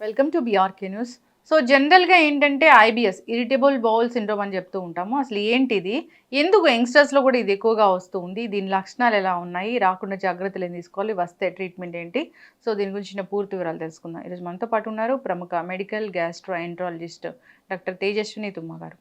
Welcome to BRK news so జనరల్గా ఏంటంటే IBS irritable bowel syndrome అని చెప్తూ ఉంటాము. అసలు ఏంటిది? ఎందుకు యంగ్స్టర్స్లో కూడా ఇది ఎక్కువగా వస్తూ ఉంది? దీని లక్షణాలు ఎలా ఉన్నాయి? రాకుండా జాగ్రత్తలు ఏం తీసుకోవాలి? వస్తే ట్రీట్మెంట్ ఏంటి? సో దీని గురించిన పూర్తి వివరాలు తెలుసుకుందాం. ఈరోజు మనతో పాటు ఉన్నారు ప్రముఖ medical gastroenterologist doctor Tejaswini Tumma గారు.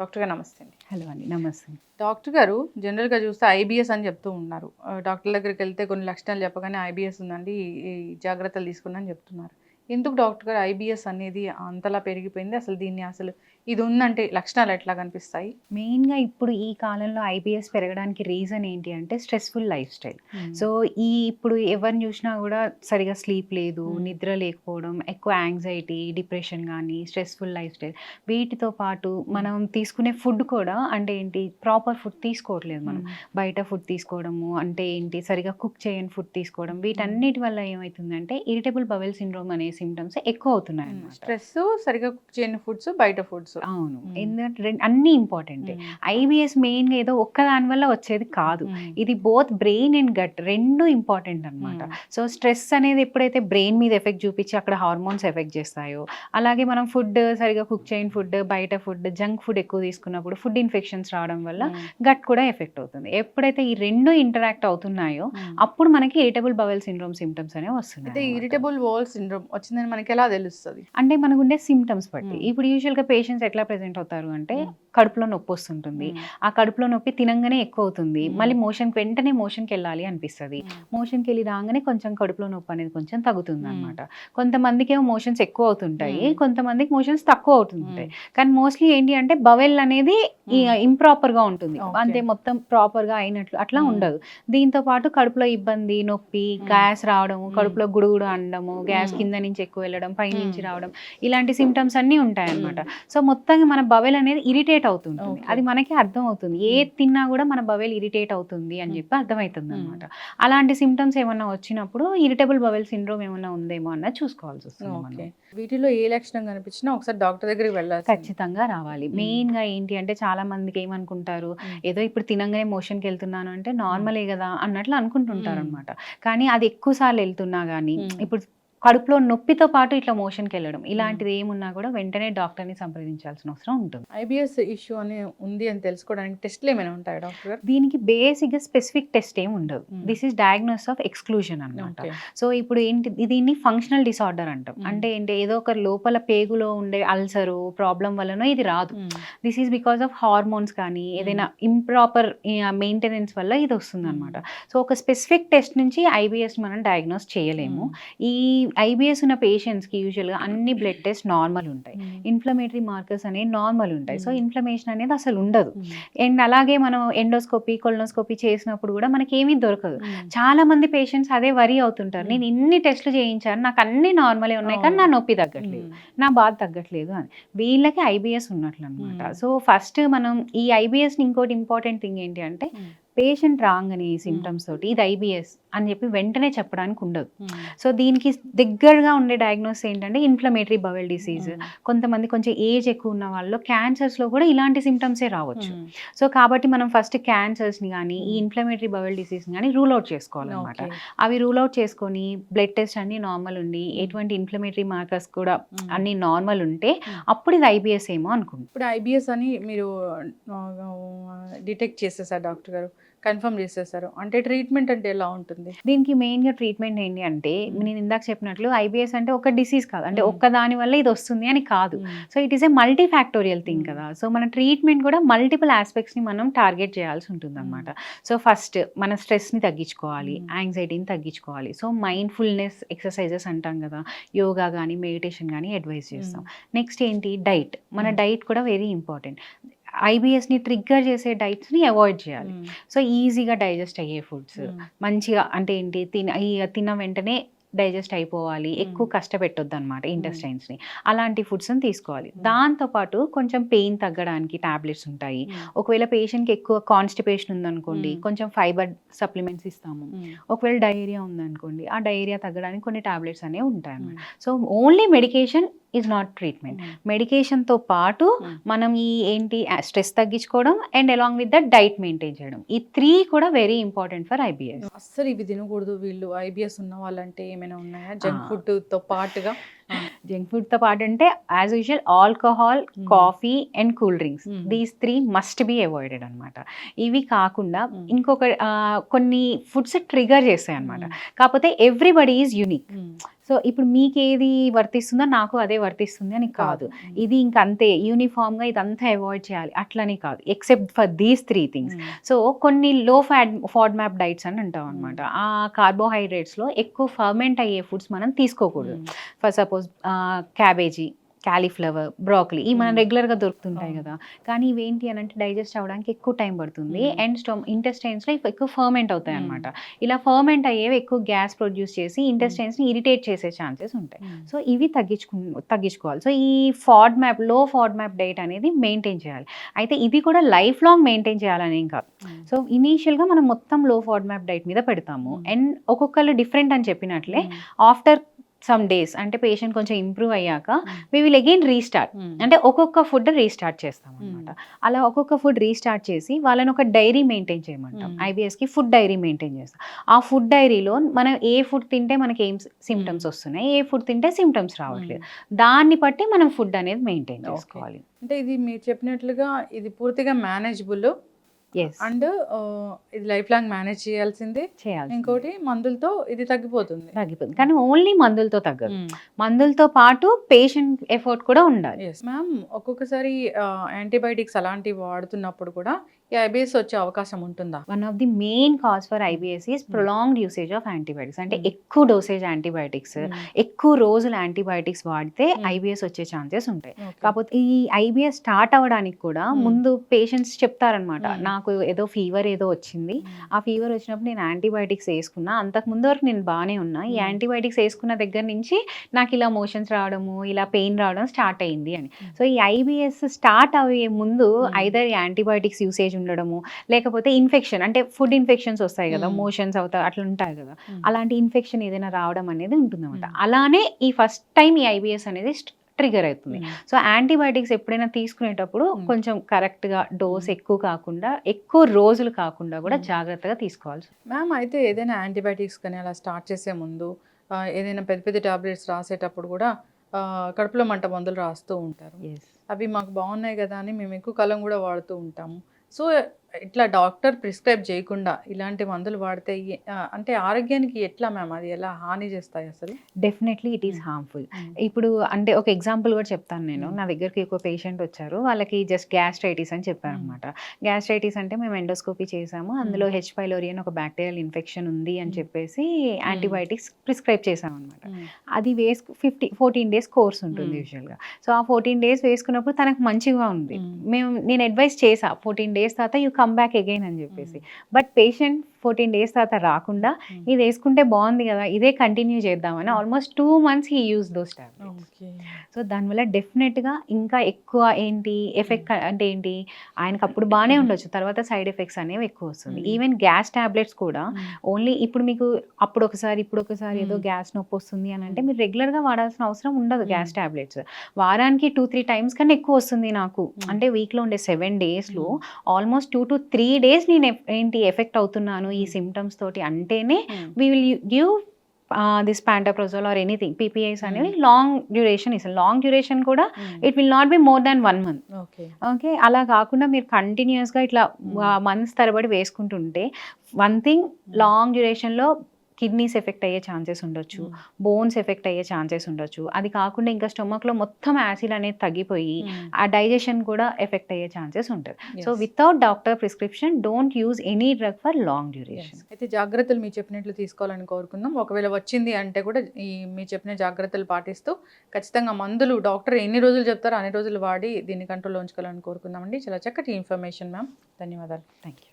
డాక్టర్ గారు నమస్తే అండి. హలో అండి నమస్తే. డాక్టర్ గారు జనరల్గా చూస్తే ఐబిఎస్ అని చెప్తూ ఉన్నారు. డాక్టర్ దగ్గరికి వెళ్తే కొన్ని లక్షణాలు చెప్పగానే ఐబిఎస్ ఉందండి. ఈ- జాగ్రత్తలు తీసుకుని అని చెప్తున్నారు. ఎందుకు డాక్టర్ గారు ఐబిఎస్ అనేది అంతలా పెరిగిపోయింది? అసలు దీన్ని అసలు ఇది ఉందంటే లక్షణాలు ఎట్లా కనిపిస్తాయి? మెయిన్గా ఇప్పుడు ఈ కాలంలో ఐబిఎస్ పెరగడానికి రీజన్ ఏంటి అంటే స్ట్రెస్ఫుల్ లైఫ్ స్టైల్. సో ఈ ఇప్పుడు ఎవరిని చూసినా కూడా సరిగా స్లీప్ లేదు. నిద్ర లేకపోవడం ఎక్కువ యాంగ్జైటీ డిప్రెషన్ కానీ స్ట్రెస్ఫుల్ లైఫ్ స్టైల్. వీటితో పాటు మనం తీసుకునే ఫుడ్ కూడా అంటే ఏంటి? ప్రాపర్ ఫుడ్ తీసుకోవట్లేదు మనం. బయట ఫుడ్ తీసుకోవడము అంటే ఏంటి? సరిగా కుక్ చేయని ఫుడ్ తీసుకోవడం. వీటన్నిటి వల్ల ఏమవుతుందంటే ఇరిటబుల్ బవెల్ సిండ్రోమ్ అనే సిమ్టమ్స్ ఎక్కువ అవుతున్నాయి అన్నమాట స్ట్రెస్ సరిగా కుక్ చేయని ఫుడ్స్ బయట ఫుడ్స్. అవును. ఎందుకంటే అన్నీ ఇంపార్టెంట్ ఐబిఎస్ మెయిన్గా ఏదో ఒక్క దాని వల్ల వచ్చేది కాదు. ఇది బోత్ బ్రెయిన్ అండ్ గట్ రెండు ఇంపార్టెంట్ అన్నమాట. సో స్ట్రెస్ అనేది ఎప్పుడైతే బ్రెయిన్ మీద ఎఫెక్ట్ చూపించి అక్కడ హార్మోన్స్ ఎఫెక్ట్ చేస్తాయో అలాగే మనం ఫుడ్ సరిగా కుక్ చేయని ఫుడ్ బయట ఫుడ్ జంక్ ఫుడ్ ఎక్కువ తీసుకున్నప్పుడు ఫుడ్ ఇన్ఫెక్షన్స్ రావడం వల్ల గట్ కూడా ఎఫెక్ట్ అవుతుంది. ఎప్పుడైతే ఈ రెండు ఇంటరాక్ట్ అవుతున్నాయో అప్పుడు మనకి ఇరిటబుల్ బవెల్ సిండ్రోమ్ సిమ్టమ్స్ అనేవి వస్తున్నాయి ఇరిటబుల్ వాల్ సిండ్రోమ్ వచ్చిందని మనకి ఎలా తెలుస్తుంది అంటే మనకు ఉండే సిమ్టమ్స్ బట్టి. ఇప్పుడు యూజువల్గా పేషెంట్స్ ఎట్లా ప్రెజెంట్ అవుతారు అంటే. కడుపులో నొప్పి వస్తుంటుంది ఆ కడుపులో నొప్పి తినంగానే ఎక్కువ అవుతుంది. మళ్ళీ మోషన్కి వెంటనే మోషన్కి వెళ్ళాలి అనిపిస్తుంది మోషన్కి వెళ్ళి రాగానే కొంచెం కడుపులో నొప్పి అనేది కొంచెం తగ్గుతుంది అనమాట కొంతమందికి ఏమో మోషన్స్ ఎక్కువ అవుతుంటాయి. కొంతమందికి మోషన్స్ తక్కువ అవుతుంటాయి కానీ మోస్ట్లీ ఏంటి అంటే బవెల్ అనేది ఇంప్రాపర్గా ఉంటుంది. అంతే మొత్తం ప్రాపర్గా అయినట్లు అట్లా. ఉండదు దీంతో పాటు కడుపులో ఇబ్బంది నొప్పి. గ్యాస్ రావడము. కడుపులో గుడుగుడు అండము గ్యాస్. కింద నుంచి ఎక్కువ వెళ్ళడం పై నుంచి Hmm. రావడం ఇలాంటి సిమ్టమ్స్ అన్ని ఉంటాయి అన్నమాట సో మొత్తంగా మన బవెల్ అనేది ఇరిటేట్ అవుతుంటుంది. Okay. అది మనకి అర్థం అవుతుంది ఏ. తిన్నా కూడా మన బవెల్ ఇరిటేట్ అవుతుంది అని. చెప్పి అర్థమవుతుంది అనమాట అలాంటి సిమ్టమ్స్ ఏమన్నా వచ్చినప్పుడు ఇరిటబుల్ బవెల్ సిండ్రోమ్ ఏమన్నా ఉందేమో అన్నది చూసుకోవాల్సి వస్తుంది వీటిలో ఏ లక్షణం కనిపించినా ఒకసారి డాక్టర్ దగ్గరికి వెళ్ళాలి ఖచ్చితంగా రావాలి. మెయిన్గా ఏంటి అంటే చాలా మందికి ఏమనుకుంటారు ఏదో ఇప్పుడు తినంగానే మోషన్కి వెళ్తున్నాను అంటే నార్మలే కదా అన్నట్లు అనుకుంటుంటారు. అనమాట కానీ అది ఎక్కువ సార్లు వెళ్తున్నా కానీ. ఇప్పుడు కడుపులో నొప్పితో పాటు ఇట్లా మోషన్కి వెళ్ళడం. ఇలాంటిది ఏమున్నా కూడా వెంటనే డాక్టర్ని సంప్రదించాల్సిన అవసరం ఉంటుంది. ఐబిఎస్ ఇష్యూ అని ఉంది అని తెలుసుకోవడానికి టెస్ట్లు ఏమైనా ఉంటాయా డాక్టర్? దీనికి బేసిక్గా స్పెసిఫిక్ టెస్ట్ ఏమి ఉండదు. This is diagnose of exclusion అనమాట సో ఇప్పుడు ఏంటి దీన్ని ఫంక్షనల్ డిసార్డర్ అంటాం. అంటే ఏంటి ఏదో ఒక లోపల పేగులో ఉండే అల్సరు ప్రాబ్లం వల్లనో ఇది రాదు. This is because of hormones కానీ ఏదైనా ఇంప్రాపర్ మెయింటెనెన్స్ వల్ల ఇది వస్తుంది అనమాట సో ఒక స్పెసిఫిక్ టెస్ట్ నుంచి ఐబిఎస్ మనం డయాగ్నోస్ చేయలేము. ఈ ఐబిఎస్ ఉన్న పేషెంట్స్కి యూజువల్గా అన్ని బ్లడ్ టెస్ట్ నార్మల్ ఉంటాయి. ఇన్ఫ్లమేటరీ మార్కర్స్ అనేవి నార్మల్ ఉంటాయి. సో. ఇన్ఫ్లమేషన్ అనేది అసలు ఉండదు. అండ్ అలాగే మనం ఎండోస్కోపీ కొలనోస్కోపీ చేసినప్పుడు కూడా మనకి ఏమీ దొరకదు. చాలా మంది పేషెంట్స్ అదే వరి అవుతుంటారు. నేను ఇన్ని టెస్ట్లు చేయించాను నాకు అన్ని నార్మలే ఉన్నాయి కానీ నా నొప్పి తగ్గట్లేదు నా బాధ తగ్గట్లేదు అని. వీళ్ళకి ఐబిఎస్ ఉన్నట్లు అనమాట. సో ఫస్ట్ మనం ఈ ఐబిఎస్ ఇంకోటి ఇంపార్టెంట్ థింగ్ ఏంటి అంటే పేషెంట్ రాగానే ఈ సిమ్టమ్స్ తోటి ఇది ఐబిఎస్ అని చెప్పి వెంటనే చెప్పడానికి ఉండదు సో దీనికి దగ్గరగా ఉండే డయాగ్నోస్ ఏంటంటే ఇన్ఫ్లమేటరీ బవెల్ డిసీజ్ కొంతమంది కొంచెం ఏజ్ ఎక్కువ ఉన్న వాళ్ళు క్యాన్సర్స్లో కూడా ఇలాంటి సిమ్టమ్సే రావచ్చు. సో కాబట్టి మనం ఫస్ట్ క్యాన్సర్స్ని కానీ ఈ. ఇన్ఫ్లమేటరీ బవెల్ డిసీజ్ని కానీ రూల్ అవుట్ చేసుకోవాలన్నమాట. అవి రూల్ అవుట్ చేసుకొని బ్లడ్ టెస్ట్ అన్ని నార్మల్ ఉండి ఎటువంటి ఇన్ఫ్లమేటరీ మార్కర్స్ కూడా అన్ని నార్మల్ ఉంటే. అప్పుడు ఇది ఐబిఎస్ ఏమో అనుకుంటాం ఇప్పుడు ఐబిఎస్ అని మీరు డిటెక్ట్ చేసేసారు డాక్టర్ గారు. కన్ఫర్మ్ చేసేసారు అంటే ట్రీట్మెంట్ అంటే ఎలా ఉంటుంది? దీనికి మెయిన్గా ట్రీట్మెంట్ ఏంటి అంటే. నేను ఇందాక చెప్పినట్లు ఐబిఎస్ అంటే ఒక డిసీజ్ కాదు. అంటే. ఒక్క దాని వల్ల ఇది వస్తుంది అని కాదు. So it is a multifactorial thing. కదా. సో మన ట్రీట్మెంట్ కూడా మల్టిపుల్ ఆస్పెక్ట్స్ని మనం టార్గెట్ చేయాల్సి ఉంటుంది అనమాట సో ఫస్ట్ మన స్ట్రెస్ని తగ్గించుకోవాలి. యాంగ్జైటీని తగ్గించుకోవాలి. సో మైండ్ఫుల్నెస్ ఎక్సర్సైజెస్ అంటాం కదా. యోగా కానీ మెడిటేషన్ కానీ అడ్వైస్ చేస్తాం. నెక్స్ట్ ఏంటి? డైట్. మన. డైట్ కూడా వెరీ ఇంపార్టెంట్. ఐబిఎస్ని ట్రిగ్గర్ చేసే డైట్స్ని అవాయిడ్ చేయాలి. సో ఈజీగా డైజెస్ట్ అయ్యే ఫుడ్స్. మంచిగా అంటే ఏంటి తిన ఈ తిన్న వెంటనే డైజెస్ట్ అయిపోవాలి. ఎక్కువ కష్టపెట్టొద్దు అనమాట ఇంటెస్టైన్స్ని. అలాంటి ఫుడ్స్ని తీసుకోవాలి. దాంతోపాటు కొంచెం పెయిన్ తగ్గడానికి టాబ్లెట్స్ ఉంటాయి. ఒకవేళ పేషెంట్కి ఎక్కువ కాన్స్టిపేషన్ ఉందనుకోండి. కొంచెం ఫైబర్ సప్లిమెంట్స్ ఇస్తాము. ఒకవేళ డయేరియా ఉందనుకోండి ఆ డయేరియా తగ్గడానికి కొన్ని టాబ్లెట్స్ అనేవి ఉంటాయి అన్నమాట so only medication is not treatment మెడికేషన్తో పాటు Mm. మనం ఈ ఏంటి స్ట్రెస్ తగ్గించుకోవడం and along with the diet maintain చేయడం. ఈ త్రీ కూడా వెరీ ఇంపార్టెంట్ ఫర్ ఐబిఎస్ అస్సలు ఇవి తినకూడదు వీళ్ళు. ఐబిఎస్ ఉన్న వాళ్ళంటే ఏమైనా ఉన్నాయా? జంక్ ఆ. ఫుడ్తో పాటుగా? జంక్ ఫుడ్తో పాటు అంటే as usual alcohol Hmm. Coffee and cool drinks Hmm. These three must be avoided అనమాట. ఇవి కాకుండా Hmm. ఇంకొక కొన్ని ఫుడ్స్ ట్రిగర్ చేస్తాయి అనమాట కాకపోతే ఎవ్రీబడి ఈజ్ యూనిక్ సో ఇప్పుడు మీకు ఏది వర్తిస్తుందో నాకు అదే వర్తిస్తుంది అని కాదు. ఇది ఇంక అంతే యూనిఫామ్గా ఇదంతా అవాయిడ్ చేయాలి. అట్లని కాదు. Except for these three things. So కొన్ని లో ఫ్యాట్ ఫాడ్ మ్యాప్ డైట్స్ అని అంటాం అనమాట ఆ కార్బోహైడ్రేట్స్లో ఎక్కువ ఫర్మెంట్ అయ్యే ఫుడ్స్ మనం తీసుకోకూడదు. For suppose cabbage. Cauliflower broccoli ఈ మనం Mm. రెగ్యులర్గా దొరుకుతుంటాయి. కదా. కానీ ఇవేంటి అని అంటే డైజెస్ట్ అవ్వడానికి ఎక్కువ టైం పడుతుంది. అండ్ స్టమ్ ఇంటెస్టైన్స్లో ఎక్కువ ఫర్మెంట్ అవుతాయి. అనమాట ఇలా ఫర్మెంట్ అయ్యేవి ఎక్కువ గ్యాస్ ప్రొడ్యూస్ చేసి ఇంటెస్టైన్స్ని ఇరిటేట్ చేసే ఛాన్సెస్ ఉంటాయి. సో ఇవి తగ్గించుకు తగ్గించుకోవాలి. సో ఈ ఫాడ్ మ్యాప్లో ఫాడ్ మ్యాప్ డైట్ అనేది మెయింటైన్ చేయాలి. అయితే ఇది కూడా లైఫ్ లాంగ్ మెయింటైన్ చేయాలని కాదు. సో ఇనీషియల్గా మనం మొత్తం లో ఫాడ్ మ్యాప్ డైట్ మీద పెడతాము. అండ్ ఒక్కొక్కరు డిఫరెంట్ అని చెప్పినట్లే ఆఫ్టర్ సమ్ డేస్ అంటే పేషెంట్ కొంచెం ఇంప్రూవ్ అయ్యాక వి విల్ అగైన్ రీస్టార్ట్ అంటే ఒక్కొక్క ఫుడ్ రీస్టార్ట్ చేస్తాం అనమాట అలా ఒక్కొక్క ఫుడ్ రీస్టార్ట్ చేసి వాళ్ళని ఒక డైరీ మెయింటైన్ చేయమంటాం. Mm. IBS కి ఫుడ్ డైరీ మెయింటైన్ చేస్తాం. ఆ ఫుడ్ డైరీలో మనం ఏ ఫుడ్ తింటే మనకి ఏం సిమ్టమ్స్ వస్తున్నాయి ఏ ఫుడ్ తింటే సిమ్టమ్స్ రావట్లేదు. దాన్ని బట్టి మనం ఫుడ్ అనేది మెయింటైన్. చేసుకోవాలి. అంటే ఇది మీరు చెప్పినట్లుగా ఇది పూర్తిగా మేనేజబుల్ అండ్ ఇది లైఫ్ లాంగ్ మేనేజ్ చేయాల్సిందే. చేయాలి ఇంకోటి మందులతో ఇది తగ్గిపోతుంది. తగ్గిపోతుంది. కానీ ఓన్లీ మందులతో తగ్గదు. మందులతో పాటు పేషెంట్ ఎఫర్ట్ కూడా ఉండాలి. మ్యామ్ ఒక్కొక్కసారి యాంటీబయాటిక్స్ అలాంటివి వాడుతున్నప్పుడు కూడా ఐబిఎస్ వచ్చే అవకాశం ఉంటుందా one of the main cause for IBS is prolonged usage of antibiotics అంటే Mm. ఎక్కువ డోసేజ్ యాంటీబయాటిక్స్ ఎక్కువ రోజులు యాంటీబయాటిక్స్ వాడితే. ఐబిఎస్ వచ్చే ఛాన్సెస్ ఉంటాయి. కాకపోతే ఈ ఐబిఎస్ స్టార్ట్ అవ్వడానికి కూడా. ముందు పేషెంట్స్ చెప్తారనమాట. నాకు ఏదో ఫీవర్ ఏదో వచ్చింది ఆ ఫీవర్ వచ్చినప్పుడు నేను యాంటీబయాటిక్స్ వేసుకున్నా అంతకు ముందు వరకు నేను బాగానే ఉన్నా ఈ. యాంటీబయాటిక్స్ వేసుకున్న దగ్గర నుంచి నాకు ఇలా మోషన్స్ రావడము ఇలా పెయిన్ రావడం స్టార్ట్ అయింది అని. సో ఈ ఐబిఎస్ స్టార్ట్ అయ్యే ముందు. ఐదర్ యాంటీబయాటిక్స్ యూసేజ్ ఉండడము లేకపోతే ఇన్ఫెక్షన్ అంటే ఫుడ్ ఇన్ఫెక్షన్స్ వస్తాయి కదా. మోషన్స్ అవుతాయి అట్లా ఉంటాయి కదా. అలాంటి ఇన్ఫెక్షన్ ఏదైనా రావడం అనేది ఉంటుందన్నమాట. అలానే ఈ ఫస్ట్ టైం ఈ ఐబిఎస్ అనేది ట్రిగర్ అవుతుంది. సో యాంటీబయాటిక్స్ ఎప్పుడైనా తీసుకునేటప్పుడు. కొంచెం కరెక్ట్గా డోస్. ఎక్కువ కాకుండా ఎక్కువ రోజులు కాకుండా కూడా. జాగ్రత్తగా తీసుకోవాలి మ్యామ్ అయితే ఏదైనా యాంటీబయాటిక్స్ కానీ అలా స్టార్ట్ చేసే ముందు ఏదైనా పెద్ద పెద్ద టాబ్లెట్స్ రాసేటప్పుడు కూడా కడుపులో మంట మందులు రాస్తూ ఉంటారు అవి మాకు బాగున్నాయి కదా అని మేము ఎక్కువ కాలం కూడా వాడుతూ ఉంటాము సో ఇట్లా డాక్టర్ ప్రిస్క్రైబ్ చేయకుండా ఇలాంటి మందులు వాడితే అంటే ఆరోగ్యానికి ఎట్లా మ్యామ్? అది ఎలా హాని చేస్తాయి అసలు? Definitely it is. హార్మ్ఫుల్ ఇప్పుడు అంటే ఒక ఎగ్జాంపుల్ కూడా చెప్తాను నేను. Mm. నా దగ్గరికి ఒక పేషెంట్ వచ్చారు. వాళ్ళకి జస్ట్ గ్యాస్ట్రైటిస్ అని చెప్పారు అనమాట గ్యాస్ట్రైటిస్ అంటే మేము ఎండోస్కోపీ చేసాము అందులో హెచ్ పైలోరి అని ఒక బ్యాక్టీరియల్ ఇన్ఫెక్షన్ ఉంది అని. చెప్పేసి యాంటీబయాటిక్స్ ప్రిస్క్రైబ్ చేసాం అనమాట. అది వేసుకు ఫిఫ్టీ ఫోర్టీన్ డేస్ కోర్స్ ఉంటుంది. యూజువల్గా సో ఆ ఫోర్టీన్ డేస్ వేసుకున్నప్పుడు తనకు మంచిగా ఉంది. మేము నేను అడ్వైస్ చేసా ఫోర్టీన్ డేస్ తర్వాత యూ కమ్ బ్యాక్ అగైన్ అని చెప్పేసి బట్ పేషెంట్ ఫోర్టీన్ డేస్ తర్వాత రాకుండా Mm. ఇది వేసుకుంటే బాగుంది కదా ఇదే కంటిన్యూ చేద్దామని. Almost two months he uses those tablets okay so దానివల్ల డెఫినెట్గా ఇంకా ఎక్కువ ఏంటి ఎఫెక్ట్ అంటే ఏంటి ఆయనకు అప్పుడు బాగానే ఉండొచ్చు తర్వాత సైడ్ ఎఫెక్ట్స్ అనేవి ఎక్కువ వస్తుంది. ఈవెన్ గ్యాస్ టాబ్లెట్స్ కూడా ఓన్లీ ఇప్పుడు మీకు అప్పుడు ఒకసారి ఇప్పుడు ఒకసారి ఏదో. గ్యాస్ నొప్పి వస్తుంది అని అంటే. మీరు రెగ్యులర్గా వాడాల్సిన అవసరం ఉండదు గ్యాస్. టాబ్లెట్స్ వారానికి టూ త్రీ టైమ్స్ కన్నా ఎక్కువ వస్తుంది నాకు. అంటే వీక్లో ఉండే సెవెన్ డేస్లో almost two to three days నేను ఏంటి ఎఫెక్ట్ అవుతున్నాను ఈ. సిమ్టమ్స్ తోటి అంటేనే we will give this pantoprazole or anything PPIs అనేవి లాంగ్ డ్యూరేషన్ ఇస్తాం లాంగ్ డ్యూరేషన్ కూడా it will not be more than one month okay okay అలా కాకుండా మీరు కంటిన్యూస్గా ఇట్లా. మంత్స్ తరబడి వేసుకుంటుంటే వన్ థింగ్ లాంగ్ డ్యూరేషన్లో కిడ్నీస్ ఎఫెక్ట్ అయ్యే ఛాన్సెస్ ఉండొచ్చు బోన్స్ ఎఫెక్ట్ అయ్యే ఛాన్సెస్ ఉండొచ్చు. అది కాకుండా ఇంకా స్టొమక్లో మొత్తం యాసిడ్ అనేది తగ్గిపోయి ఆ డైజెషన్ కూడా ఎఫెక్ట్ అయ్యే ఛాన్సెస్ ఉంటుంది so without doctor prescription don't use any drug for long duration అయితే జాగ్రత్తలు మీరు చెప్పినట్లు తీసుకోవాలని కోరుకుందాం. ఒకవేళ వచ్చింది అంటే కూడా ఈ మీరు చెప్పిన జాగ్రత్తలు పాటిస్తూ ఖచ్చితంగా మందులు డాక్టర్ ఎన్ని రోజులు చెప్తారో అన్ని రోజులు వాడి దీన్ని కంట్రోల్లో ఉంచుకోవాలని కోరుకుందామండి. చాలా చక్కటి ఇన్ఫర్మేషన్ మ్యామ్. ధన్యవాదాలు. Thank you